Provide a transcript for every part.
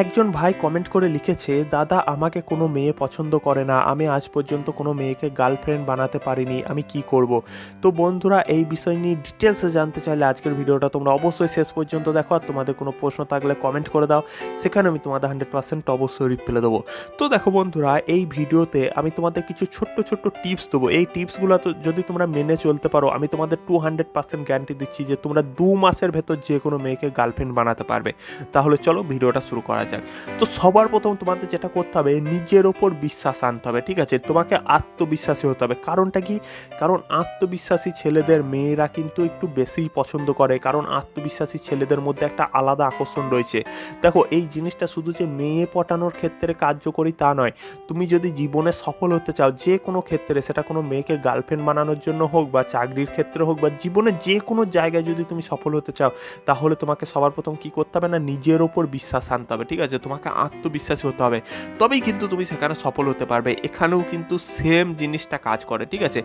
একজন ভাই কমেন্ট করে লিখেছে, দাদা, আমাকে কোনো মেয়ে পছন্দ করে না। আমি আজ পর্যন্ত কোনো মেয়েকে গার্লফ্রেন্ড বানাতে পারিনি। আমি কি করব? তো বন্ধুরা, এই বিষয় নিয়ে ডিটেলসে জানতে চাইলে আজকের ভিডিওটা তোমরা অবশ্যই শেষ পর্যন্ত দেখো। আর তোমাদের কোনো প্রশ্ন থাকলে কমেন্ট করে দাও। সেখানে আমি তোমাদের হান্ড্রেড পার্সেন্ট অবশ্যই রিপ্লাই দেবো। তো দেখো বন্ধুরা, এই ভিডিওতে আমি তোমাদের কিছু ছোট্ট ছোট্ট টিপস দেবো। এই টিপসগুলো তো যদি তোমরা মেনে চলতে পারো, আমি তোমাদের টু হান্ড্রেড পার্সেন্ট গ্যারান্টি দিচ্ছি যে তোমরা দু মাসের ভেতর যে কোনো মেয়েকে গার্লফ্রেন্ড বানাতে পারবে। তাহলে চলো ভিডিওটা শুরু করা যাক। তো সবার প্রথম তোমাদের যেটা করতে হবে, নিজের ওপর বিশ্বাস আনতে হবে, ঠিক আছে? তোমাকে আত্মবিশ্বাসী হতে হবে। কারণটা কি? কারণ আত্মবিশ্বাসী ছেলেদের মেয়েরা কিন্তু একটু বেশিই পছন্দ করে, কারণ আত্মবিশ্বাসী ছেলেদের মধ্যে একটা আলাদা আকর্ষণ রয়েছে। দেখো, এই জিনিসটা শুধু যে মেয়ে পটানোর ক্ষেত্রে কার্যকরী তা নয়। তুমি যদি জীবনে সফল হতে চাও, যে কোনো ক্ষেত্রে, সেটা কোনো মেয়েকে গার্লফ্রেন্ড বানানোর জন্য হোক বা চাকরির ক্ষেত্রে হোক বা জীবনে যে কোনো জায়গায় যদি তুমি সফল হতে চাও, তাহলে তোমাকে সবার প্রথম কি করতে হবে না, নিজের ওপর বিশ্বাস আনতে হবে ঠিক আছে, তোমাকে আত্মবিশ্বাসী হতে হবে। তবেই কিন্তু তুমি সেখানে সফল হতে পারবে। এখানেও কিন্তু সেম জিনিসটা কাজ করে, ঠিক আছে?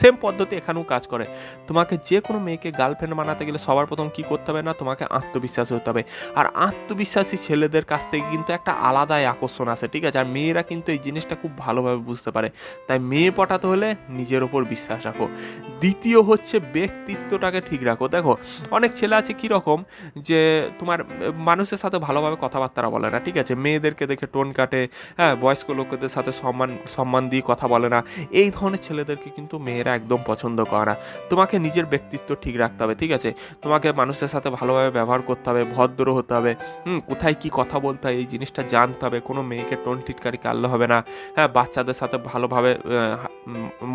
সেম পদ্ধতি এখানেও কাজ করে। তোমাকে যে কোনো মেয়েকে গার্লফ্রেন্ড বানাতে গেলে সবার প্রথম কি করতে হবে না? তোমাকে আত্মবিশ্বাসী হতে হবে। আর আত্মবিশ্বাসী ছেলেদের কাছ থেকে কিন্তু একটা আলাদাই আকর্ষণ আসে, ঠিক আছে? আর মেয়েরা কিন্তু এই জিনিসটা খুব ভালোভাবে বুঝতে পারে। তাই মেয়ে পটাতে হলে নিজের ওপর বিশ্বাস রাখো। দ্বিতীয় হচ্ছে ব্যক্তিত্বটাকে ঠিক রাখো। দেখো, অনেক ছেলে আছে কীরকম যে তোমার মানুষের সাথে ভালোভাবে কথাবার্তা বলে না, ঠিক আছে? মেয়েদেরকে দেখে টোন কাটে হ্যাঁ বয়স্ক লোকেদের সাথে সম্মান সম্মান দিয়ে কথা বলে না। এই ধরনের ছেলেদেরকে কিন্তু মেয়েরা একদম পছন্দ করে না। তোমাকে নিজের ব্যক্তিত্ব ঠিক রাখতে হবে, ঠিক আছে? তোমাকে মানুষের সাথে ভালোভাবে ব্যবহার করতে হবে, ভদ্র হতে হবে, হুম, কোথায় কি কথা বলতে হয়, এই জিনিসটা জানতে হবে। কোনো মেয়েকে টোন টিটকারি কাটলে হবে না। হ্যাঁ বাচ্চাদের সাথে ভালোভাবে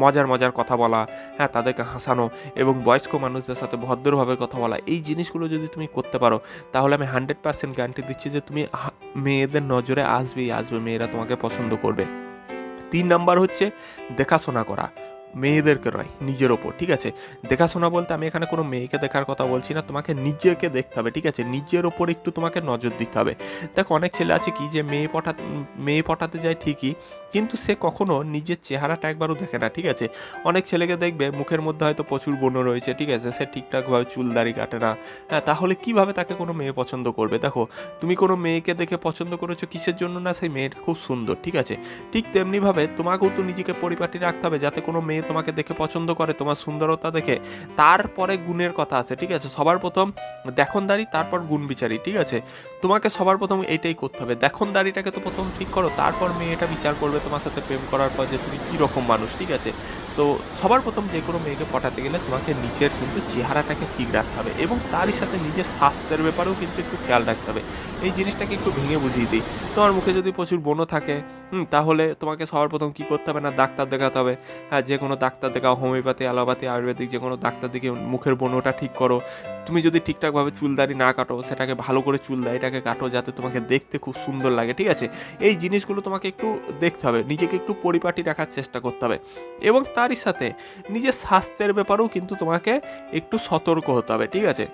মজার মজার কথা বলা হ্যাঁ তাদেরকে হাসানো এবং বয়স্ক মানুষদের সাথে ভদ্রভাবে কথা বলা, এই জিনিসগুলো যদি তুমি করতে পারো, তাহলে আমি হান্ড্রেড পার্সেন্ট গ্যারান্টি দিচ্ছি যে তুমি মেয়েদের নজরে আসবেই আসবে মেয়েরা তোমাকে পছন্দ করবে। তিন নাম্বার হচ্ছে দেখাশোনা করা। মেয়েদেরকে নয়, নিজের ওপর, ঠিক আছে? দেখাশোনা বলতে আমি এখানে কোনো মেয়েকে দেখার কথা বলছি না, তোমাকে নিজেকে দেখতে হবে, ঠিক আছে? নিজের ওপর একটু তোমাকে নজর দিতে হবে। দেখো, অনেক ছেলে আছে কি যে মেয়ে পটা মেয়ে পটাতে যায় ঠিকই, কিন্তু সে কখনো নিজের চেহারাটা একবারও দেখে না, ঠিক আছে? অনেক ছেলেকে দেখবে মুখের মধ্যে হয়তো প্রচুর বন্য রয়েছে, ঠিক আছে? সে ঠিকঠাকভাবে চুল দাড়ি কাটে না। হ্যাঁ তাহলে কীভাবে তাকে কোনো মেয়ে পছন্দ করবে? দেখো, তুমি কোনো মেয়েকে দেখে পছন্দ করেছ কিসের জন্য না? সেই মেয়েটা খুব সুন্দর, ঠিক আছে? ঠিক তেমনিভাবে তোমাকেও তো নিজেকে পরিপাটি রাখতে হবে, যাতে কোনো মেয়ে তোমাকে দেখে পছন্দ করে, তোমার সুন্দরতা দেখে, তারপরে গুণের কথা আছে, ঠিক আছে? সবার প্রথম দেখনদারি, তারপর গুণ বিচারি ঠিক আছে? তোমাকে সবার প্রথম এইটাই করতে হবে। দেখনদারিটাকে তো প্রথম ঠিক করো, তারপর মেয়েটা বিচার করবে তোমার সাথে প্রেম করার পর যে তুমি কী রকম মানুষ, ঠিক আছে? তো সবার প্রথম যে কোনো মেয়েকে পটাতে গেলে তোমাকে নিজের কিন্তু চেহারাটাকে ঠিক রাখতে হবে এবং তারই সাথে নিজের স্বাস্থ্যের ব্যাপারেও কিন্তু একটু খেয়াল রাখতে হবে। এই জিনিসটাকে একটু ভেঙে বুঝিয়ে দিই। তোমার মুখে যদি প্রচুর বনো থাকে তাহলে তোমাকে সবার প্রথম কী করতে হবে না ডাক্তার দেখাতে হবে? হ্যাঁ যে কোনো ডাক্তার দেখাও, হোমিওপ্যাথি, অ্যালোপ্যাথি, আয়ুর্বেদিক যে কোনো ডাক্তার দিকে মুখের বনোটা ঠিক করো। তুমি যদি ঠিকঠাকভাবে চুলদারি না কাটো, সেটাকে ভালো করে চুলদারিটাকে কাটো যাতে তোমাকে দেখতে খুব সুন্দর লাগে, ঠিক আছে? এই জিনিসগুলো তোমাকে একটু দেখতে হবে, নিজেকে একটু পরিপাটি রাখার চেষ্টা করতে হবে। এবং তারই সাথে নিজের স্বাস্থ্যের ব্যাপারেও কিন্তু তোমাকে একটু সতর্ক হতে হবে, ঠিক আছে?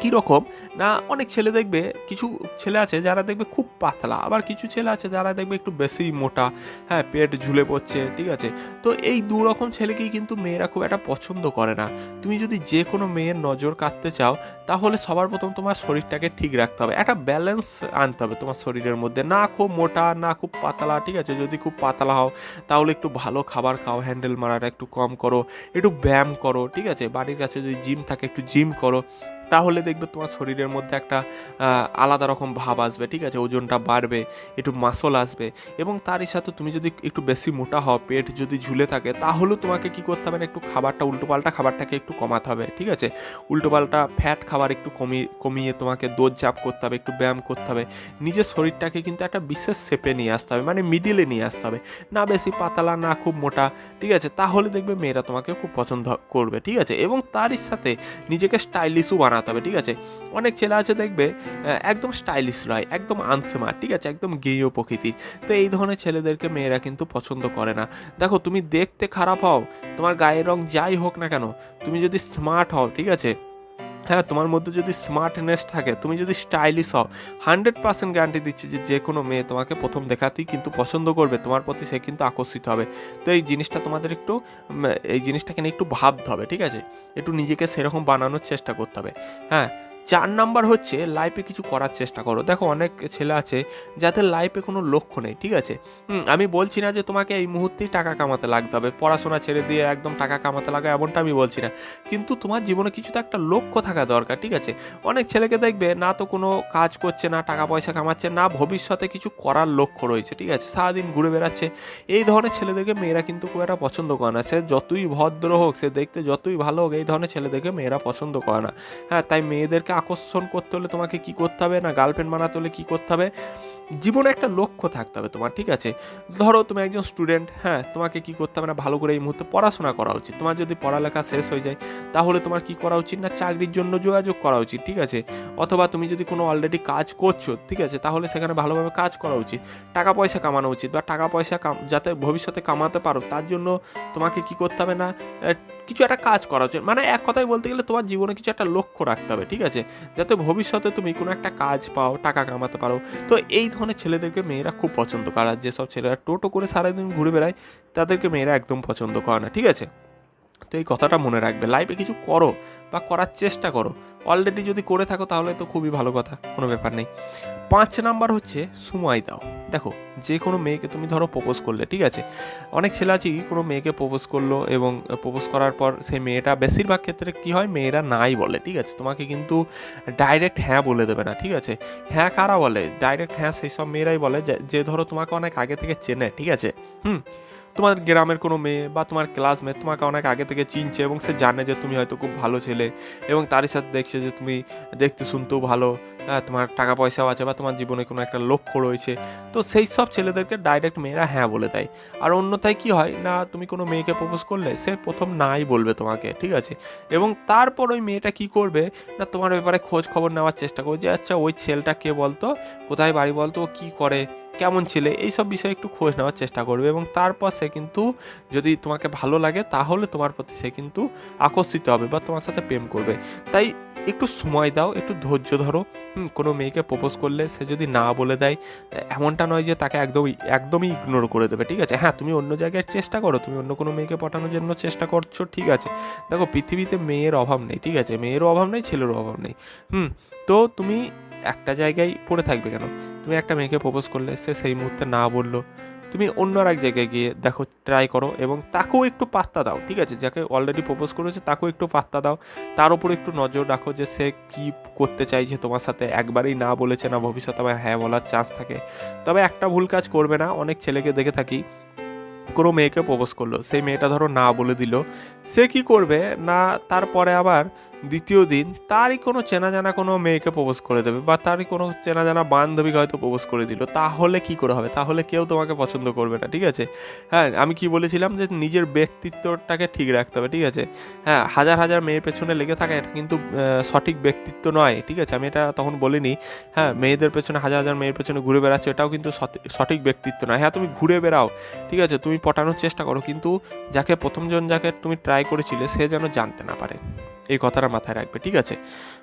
কীরকম না, অনেক ছেলে দেখবে, কিছু ছেলে আছে যারা দেখবে খুব পাতলা, আবার কিছু ছেলে আছে যারা দেখবে একটু বেশি মোটা হ্যাঁ পেট ঝুলে পড়ছে, ঠিক আছে? তো এই দু রকম ছেলেকেই কিন্তু মেয়েরা খুব একটা পছন্দ করে না। তুমি যদি যে কোনো মেয়ের নজর কাটতে চাও, তাহলে সবার প্রথম তোমার শরীরটাকে ঠিক রাখতে হবে। একটা ব্যালেন্স আনতে হবে তোমার শরীরের মধ্যে। না খুব মোটা, না খুব পাতলা, ঠিক আছে? যদি খুব পাতলা হও, তাহলে একটু ভালো খাবার খাও হ্যান্ডেল মারাটা একটু কম করো, একটু ব্যায়াম করো, ঠিক আছে? বাড়ির কাছে যদি জিম থাকে, একটু জিম করো। তাহলে দেখবে তোমার শরীরের মধ্যে একটা আলাদা রকম ভাব আসবে, ঠিক আছে? ওজনটা বাড়বে, একটু মাসল আসবে এবং তারই সাথে তুমি যদি একটু বেশি মোটা হও, পেট যদি ঝুলে থাকে, তাহলেও তোমাকে কি করতে হবে না, একটু খাবারটা উল্টোপাল্টা খাবারটাকে একটু কমাতে হবে, ঠিক আছে? উল্টোপাল্টা ফ্যাট খাবার একটু কমিয়ে কমিয়ে তোমাকে দৌড় চাপ করতে হবে, একটু ব্যায়াম করতে হবে। নিজের শরীরটাকে কিন্তু একটা বিশেষ শেপে নিয়ে আসতে হবে মানে মিডিলে নিয়ে আসতে হবে। না বেশি পাতলা, না খুব মোটা, ঠিক আছে? তাহলে দেখবে মেয়েরা তোমাকে খুব পছন্দ করবে, ঠিক আছে? এবং তারই সাথে নিজেকে স্টাইলিশও বানাতে হবে ঠিক আছে? অনেক ছেলে আছে দেখবে একদম স্টাইলিশ রয়, একদম আনসেমার ঠিক আছে? একদম গেয় প্রকৃতির। তো এই ধরনের ছেলেদেরকে মেয়েরা কিন্তু পছন্দ করে না। দেখো, তুমি দেখতে খারাপ হও, তোমার গায়ের রং যাই হোক না কেন, তুমি যদি স্মার্ট হও, ঠিক আছে? হ্যাঁ তোমার মধ্যে যদি স্মার্টনেস থাকে, তুমি যদি স্টাইলিশ হও হান্ড্রেড পার্সেন্ট গ্যারান্টি দিচ্ছে যে যে কোনো মেয়ে তোমাকে প্রথম দেখাতেই কিন্তু পছন্দ করবে, তোমার প্রতি সে কিন্তু আকর্ষিত হবে। তো এই জিনিসটা তোমাদের একটু এই জিনিসটাকে নিয়ে একটু ভাবতে হবে, ঠিক আছে? একটু নিজেকে সেরকম বানানোর চেষ্টা করতে হবে হ্যাঁ? চার নাম্বার হচ্ছে লাইফে কিছু করার চেষ্টা করো। দেখো অনেক ছেলে আছে যাদের লাইফে কোনো লক্ষ্য নেই, ঠিক আছে? আমি বলছি না যে তোমাকে এই মুহূর্তেই টাকা কামাতে লাগতে হবে, পড়াশোনা ছেড়ে দিয়ে একদম টাকা কামাতে লাগবে এমনটা আমি বলছি না। কিন্তু তোমার জীবনে কিছু তো একটা লক্ষ্য থাকা দরকার, ঠিক আছে? অনেক ছেলেকে দেখবে না তো কোনো কাজ করছে, না টাকা পয়সা কামাচ্ছে, না ভবিষ্যতে কিছু করার লক্ষ্য রয়েছে, ঠিক আছে? সারাদিন ঘুরে বেড়াচ্ছে। এই ধরনের ছেলেদেরকে মেয়েরা কিন্তু খুব একটা পছন্দ করে না। সে যতই ভদ্র হোক, সে দেখতে যতই ভালো হোক, এই ধরনের ছেলেদেরকে মেয়েরা পছন্দ করে না। হ্যাঁ তাই মেয়েদেরকে আকর্ষণ করতে হলে তোমাকে কি করতে হবে, না গার্লফ্রেন্ড বানাতে হলে কি করতে হবে? জীবনে একটা লক্ষ্য থাকতে হবে তোমার, ঠিক আছে? ধরো তুমি একজন স্টুডেন্ট হ্যাঁ তোমাকে কি করতে হবে না, ভালো করে এই মুহূর্তে পড়াশোনা করা উচিত। তোমার যদি পড়ালেখা শেষ হয়ে যায়, তাহলে তোমার কি করা উচিত না, চাকরির জন্য যোগাযোগ করা উচিত, ঠিক আছে? অথবা তুমি যদি কোনো অলরেডি কাজ করছ, ঠিক আছে, তাহলে সেখানে ভালোভাবে কাজ করা উচিত। টাকা পয়সা কামানো উচিত বা টাকা পয়সা যাতে ভবিষ্যতে কামাতে পারো, তার জন্য তোমাকে কি করতে হবে না কিছু একটা কাজ করা উচিত মানে এক কথায় বলতে গেলে তোমার জীবনে কিছু একটা লক্ষ্য রাখতে হবে, ঠিক আছে? যাতে ভবিষ্যতে তুমি কোনো একটা কাজ পাও, টাকা কামাতে পারো। তো এই ধরনের ছেলেদেরকে মেয়েরা খুব পছন্দ করে। আর যেসব ছেলেরা টোটো করে সারাদিন ঘুরে বেড়ায়, তাদেরকে মেয়েরা একদম পছন্দ করে না, ঠিক আছে? তো এই কথাটা মনে রাখবে। লাইফে কিছু করো বা করার চেষ্টা করো। অলরেডি যদি করে থাকো তাহলে তো খুবই ভালো কথা, কোনো ব্যাপার নেই। পাঁচ নাম্বার হচ্ছে সময় দাও। দেখো, যে কোনো মেয়েকে তুমি ধরো প্রপোজ করলে, ঠিক আছে? অনেক ছেলে আছে কোনো মেয়েকে প্রপোজ করল এবং প্রপোজ করার পর সেই মেয়েটা বেশিরভাগ ক্ষেত্রে কি হয়, মেয়েরা নাই বলে, ঠিক আছে? তোমাকে কিন্তু ডাইরেক্ট হ্যাঁ বলে দেবে না, ঠিক আছে? হ্যাঁ কারা বলে? ডাইরেক্ট হ্যাঁ সেই সব মেয়েরাই বলে যে- ধরো তোমাকে অনেক আগে থেকে চেনে, ঠিক আছে? হুম? তোমার গ্রামের কোনো মেয়ে বা তোমার ক্লাসমেট তোমাকে অনেক আগে থেকে চিনছে এবং সে জানে যে তুমি হয়তো খুব ভালো ছেলে এবং তারই সাথে দেখছে যে তুমি দেখতে শুনতেও ভালো তোমার টাকা পয়সাও আছে বা তোমার জীবনে কোনো একটা লক্ষ্য রয়েছে। তো সেই সব ছেলেদেরকে ডাইরেক্ট মেয়েরা হ্যাঁ বলে দেয়। আর অন্যথায় কি হয়? না, তুমি কোনো মেয়েকে প্রপোজ করলে সে প্রথম নাই বলবে তোমাকে, ঠিক আছে? এবং তারপর ওই মেয়েটা কি করবে? না, তোমার ব্যাপারে খোঁজ খবর নেওয়ার চেষ্টা করবে যে আচ্ছা ওই ছেলেটা কে বলতো? কোথায় বাড়ি বলতো? ও কী করে? কেমন ছেলে, এইসব বিষয়ে একটু খোঁজ নেওয়ার চেষ্টা করবে এবং তারপর সে কিন্তু যদি তোমাকে ভালো লাগে, তাহলে তোমার প্রতি সে কিন্তু আকর্ষিত হবে বা তোমার সাথে প্রেম করবে। তাই একটু সময় দাও, একটু ধৈর্য ধরো। কোনো মেয়েকে প্রপোজ করলে সে যদি না বলে দেয়, এমনটা নয় যে তাকে একদমই একদমই ইগনোর করে দেবে, ঠিক আছে? হ্যাঁ তুমি অন্য জায়গায় চেষ্টা করো, তুমি অন্য কোনো মেয়েকে পাঠানোর জন্য চেষ্টা করছ, ঠিক আছে? দেখো, পৃথিবীতে মেয়ের অভাব নেই, ঠিক আছে? মেয়েরও অভাব নেই, ছেলেরও অভাব নেই। হুম, তো তুমি একটা জায়গায় পড়ে থাকবে কেন? তুমি একটা মেয়েকে প্রপোজ করলে, সে সেই মুহূর্তে না বলল। তুমি অন্য আর এক জায়গায় গিয়ে দেখো ট্রাই করো এবং তাকেও একটু পাত্তা দাও, ঠিক আছে? যাকে অলরেডি প্রপোজ করেছে, তাকেও একটু পাত্তা দাও। তার উপর একটু নজর রাখো যে সে কি করতে চাইছে তোমার সাথে। একবারেই না বলেছে না ভবিষ্যতে, আবার হ্যাঁ বলার চান্স থাকে। তবে একটা ভুল কাজ করবে না। অনেক ছেলেকে দেখে থাকি, কোনো মেয়েকে প্রপোজ করল। সেই মেয়েটা ধরো না বলে দিল। সে কি করবে? না, তারপরে আবার দ্বিতীয় দিন তারই কোনো চেনা জানা কোনো মেয়েকে প্রপোজ করে দেবে বা তারই কোনো চেনা জানা বান্ধবীকে হয়তো প্রপোজ করে দিল। তাহলে কি করে হবে? তাহলে কেউ তোমাকে পছন্দ করবে না, ঠিক আছে? হ্যাঁ আমি কি বলেছিলাম যে নিজের ব্যক্তিত্বটাকে ঠিক রাখতে হবে, ঠিক আছে? হ্যাঁ হাজার হাজার মেয়ের পেছনে লেগে থাকা এটা কিন্তু সঠিক ব্যক্তিত্ব নয়, ঠিক আছে? আমি এটা তখন বলিনি। হ্যাঁ মেয়েদের পেছনে হাজার হাজার মেয়ের পেছনে ঘুরে বেড়াচ্ছ, এটাও কিন্তু সঠি- সঠিক ব্যক্তিত্ব নয়। হ্যাঁ তুমি ঘুরে বেড়াও, ঠিক আছে? তুমি পটানোর চেষ্টা করো, কিন্তু যাকে প্রথমজন যাকে তুমি ট্রাই করেছিলে সে যেন জানতে না পারে। এই কথাটা মাথায় রাখবে, ঠিক আছে?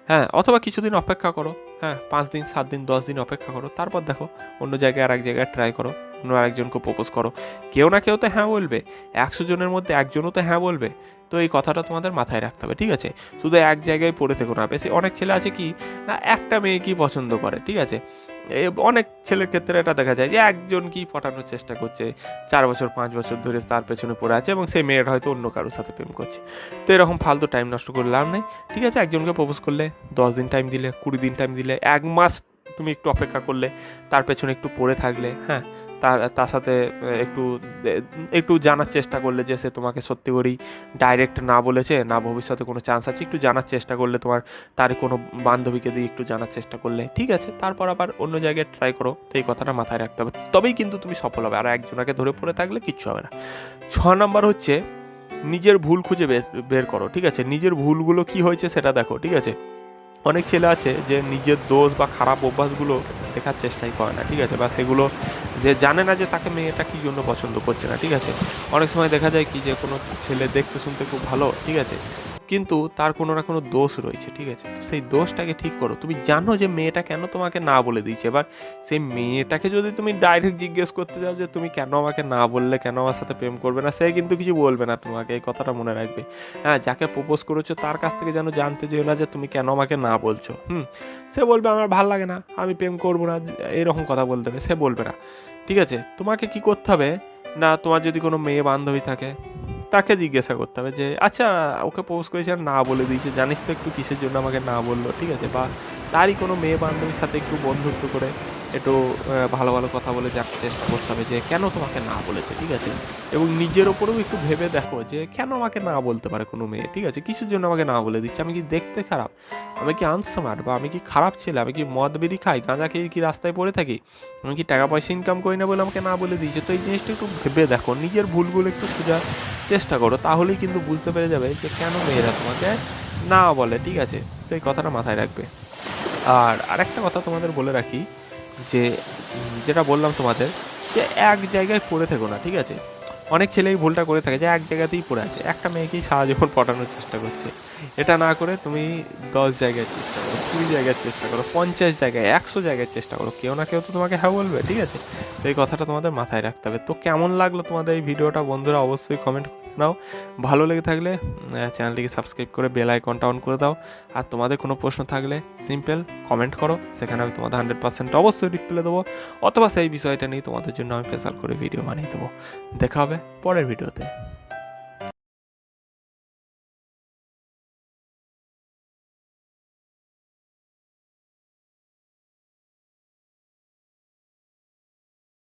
হ্যাঁ অথবা কিছুদিন অপেক্ষা করো হ্যাঁ পাঁচ দিন, সাত দিন, দশ দিন অপেক্ষা করো, তারপর দেখো অন্য জায়গায় আর এক জায়গায় ট্রাই করো, অন্য আরেকজনকে প্রপোজ করো। কেউ না কেউ তো হ্যাঁ বলবে, একশো জনের মধ্যে একজনও তো হ্যাঁ বলবে। তো এই কথাটা তোমাদের মাথায় রাখতে হবে, ঠিক আছে? শুধু এক জায়গায় পড়ে থেকো না, বেশি অনেক ছেলে আছে কি, না একটা মেয়ে কি পছন্দ করে, ঠিক আছে? অনেক ছেলের ক্ষেত্রে এটা দেখা যায় যে একজন কি পটানোর চেষ্টা করছে, চার বছর, পাঁচ বছর ধরে তার পেছনে পড়ে আছে এবং সেই মেয়েটা হয়তো অন্য কারোর সাথে প্রেম করছে। তো এরকম ফালতু টাইম নষ্ট করে লাভ নেই, ঠিক আছে? একজনকে প্রপোজ করলে দশ দিন টাইম দিলে, কুড়ি দিন টাইম দিলে, এক মাস তুমি একটু অপেক্ষা করলে, তার পেছনে একটু পড়ে থাকলে হ্যাঁ? তার তার সাথে একটু একটু জানার চেষ্টা করলে যে সে তোমাকে সত্যি করেই ডাইরেক্ট না বলেছে, না ভবিষ্যতে কোনো চান্স আছে, একটু জানার চেষ্টা করলে তোমার, তার কোনো বান্ধবীকে দিয়ে একটু জানার চেষ্টা করলে, ঠিক আছে? তারপর আবার অন্য জায়গায় ট্রাই করো, তো এই কথাটা মাথায় রাখতে হবে। তবেই কিন্তু তুমি সফল হবে, আর একজনাকে ধরে পড়ে থাকলে কিচ্ছু হবে না। ছ নম্বর হচ্ছে, নিজের ভুল খুঁজে বের করো, ঠিক আছে? নিজের ভুলগুলো কি হয়েছে সেটা দেখো, ঠিক আছে? অনেক ছেলে আছে যে নিজের দোষ বা খারাপ অভ্যাসগুলো দেখার চেষ্টাই করে না, ঠিক আছে? বা সেগুলো যে জানে না যে তাকে মেয়েটা কী জন্য পছন্দ করছে না, ঠিক আছে? অনেক সময় দেখা যায় কি যে কোনো ছেলে দেখতে শুনতে খুব ভালো, ঠিক আছে? কিন্তু তার কোনো না কোনো দোষ রয়েছে, ঠিক আছে? তো সেই দোষটাকে ঠিক করো। তুমি জানো যে মেয়েটা কেন তোমাকে না বলে দিয়েছে, এবার সেই মেয়েটাকে যদি তুমি ডাইরেক্ট জিজ্ঞেস করতে যাও যে তুমি কেন আমাকে না বললে, কেন আমার সাথে প্রেম করবে না, সে কিন্তু কিছু বলবে না তোমাকে, এই কথাটা মনে রাখবে। হ্যাঁ যাকে প্রপোজ করেছ তার কাছ থেকে যেন জানতে চেয়েও না যে তুমি কেন আমাকে না বলছো। হুম, সে বলবে, আমার ভালো লাগে না, আমি প্রেম করব না। এরকম কথা বলতে হবে, সে বলবে না। ঠিক আছে? তোমাকে কি করতে হবে? না, তোমার যদি কোনো মেয়ে বান্ধবী থাকে তাকে জিজ্ঞাসা করতে হবে যে আচ্ছা ওকে পোজ করেছে আর না বলে দিয়েছে। জানিস তো একটু কিসের জন্য আমাকে না বলল, ঠিক আছে? বা তারই কোনো মেয়ে বান্ধবীর সাথে একটু বন্ধুত্ব করে একটু ভালো ভালো কথা বলে যার চেষ্টা করতে হবে যে কেন তোমাকে না বলেছে, ঠিক আছে? এবং নিজের ওপরেও একটু ভেবে দেখো যে কেন আমাকে না বলতে পারে কোনো মেয়ে, ঠিক আছে? কিসের জন্য আমাকে না বলে দিচ্ছে। আমি কি দেখতে খারাপ? আমি কি আনস্মার্ট বা আমি কি খারাপ ছেলে? আমি কি মদ বিড়ি খাই? গাঁজা খেয়ে কি রাস্তায় পড়ে থাকি? আমি কি টাকা পয়সা ইনকাম করি না বলে আমাকে না বলে দিয়েছে? তো এই জিনিসটা একটু ভেবে দেখো, নিজের ভুলগুলো একটু খোঁজার চেষ্টা করো। তাহলেই কিন্তু বুঝতে পেরে যাবে যে কেন মেয়েরা তোমাকে না বলে, ঠিক আছে? তো এই কথাটা মাথায় রাখবে। আর আরেকটা কথা তোমাদের বলে রাখি যে, যেটা বললাম তোমাদের, যে এক জায়গায় পড়ে থেকো না, ঠিক আছে? অনেক ছেলেই ভুলটা করে থাকে যে এক জায়গাতেই পড়ে আছে। একটা মেয়েকেই সারা জীবন পটানোর চেষ্টা করছে। এটা না করে তুমি দশ জায়গায় চেষ্টা করো, কুড়ি জায়গায় চেষ্টা করো, পঞ্চাশ জায়গায়, একশো জায়গায় চেষ্টা করো। কেউ না কেউ তো তোমাকে হ্যাঁ বলবে, ঠিক আছে? তো এই কথাটা তোমাদের মাথায় রাখতে হবে। তো কেমন লাগল তোমাদের এই ভিডিওটা? বন্ধুরা অবশ্যই কমেন্ট জানাও ভালো লেগে থাকলে চ্যানেলটিকে সাবস্ক্রাইব করে বেল আইকনটা অন করে দাও। আর তোমাদের কোনো প্রশ্ন থাকলে, সিম্পল কমেন্ট করো। সেখানে আমি তোমাদের হান্ড্রেড পার্সেন্ট অবশ্যই রিপ্লাই দেবো। অথবা সেই বিষয়টা নিয়ে তোমাদের জন্য আমি স্পেশাল করে ভিডিও বানিয়ে দেবো। দেখা হবে পরের ভিডিওতে